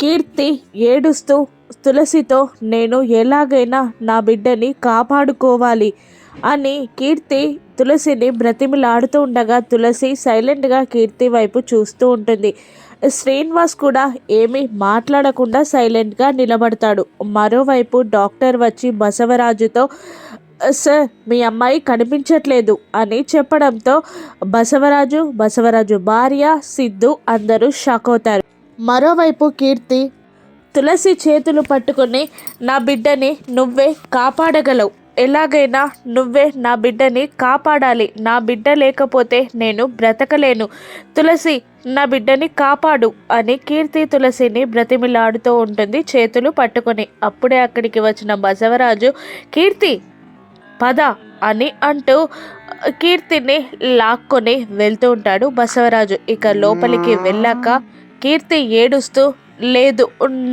కీర్తి ఏడుస్తూ తులసితో నేను ఎలాగైనా నా బిడ్డని కాపాడుకోవాలి అని కీర్తి తులసిని బ్రతిమిలాడుతూ ఉండగా తులసి సైలెంట్గా కీర్తి వైపు చూస్తూ ఉంటుంది. శ్రీనివాస్ కూడా ఏమీ మాట్లాడకుండా సైలెంట్గా నిలబడతాడు. మరోవైపు డాక్టర్ వచ్చి బసవరాజుతో సార్ మీ అమ్మాయి కనిపించట్లేదు అని చెప్పడంతో బసవరాజు బసవరాజు భార్య సిద్ధు అందరూ షాక్ అవుతారు. మరోవైపు కీర్తి తులసి చేతులు పట్టుకొని నా బిడ్డని నువ్వే కాపాడగలవు. ఎలాగైనా నువ్వే నా బిడ్డని కాపాడాలి. నా బిడ్డ లేకపోతే నేను బ్రతకలేను. తులసి నా బిడ్డని కాపాడు అని కీర్తి తులసిని బ్రతిమిలాడుతూ ఉంటుంది చేతులు పట్టుకొని. అప్పుడే అక్కడికి వచ్చిన బసవరాజు కీర్తి పద అని అంటూ కీర్తిని లాక్కొని వెళ్తూ ఉంటాడు బసవరాజు. ఇక లోపలికి వెళ్ళాక కీర్తి ఏడుస్తూ లేదు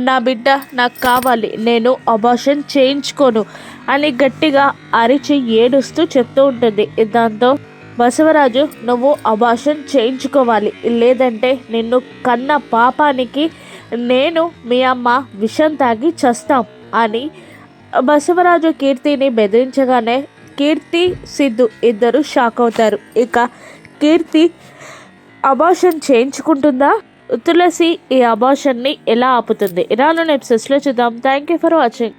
నా బిడ్డ నాకు కావాలి. నేను అబార్షన్ చేయించుకోను అని గట్టిగా అరిచి ఏడుస్తూ చెప్తూ ఉంటుంది. దాంతో బసవరాజు నువ్వు అబార్షన్ చేయించుకోవాలి. లేదంటే నిన్ను కన్న పాపానికి నేను మీ అమ్మ విషం తాగి చస్తాం అని బసవరాజు కీర్తిని బెదిరించగానే కీర్తి సిద్ధు ఇద్దరు షాక్ అవుతారు. ఇక కీర్తి అబార్షన్ చేయించుకుంటుందా? తులసి ఈ అబాషన్ని ఎలా ఆపుతుంది? రాను ఎపిసోడ్స్లో చూద్దాం. Thank you for watching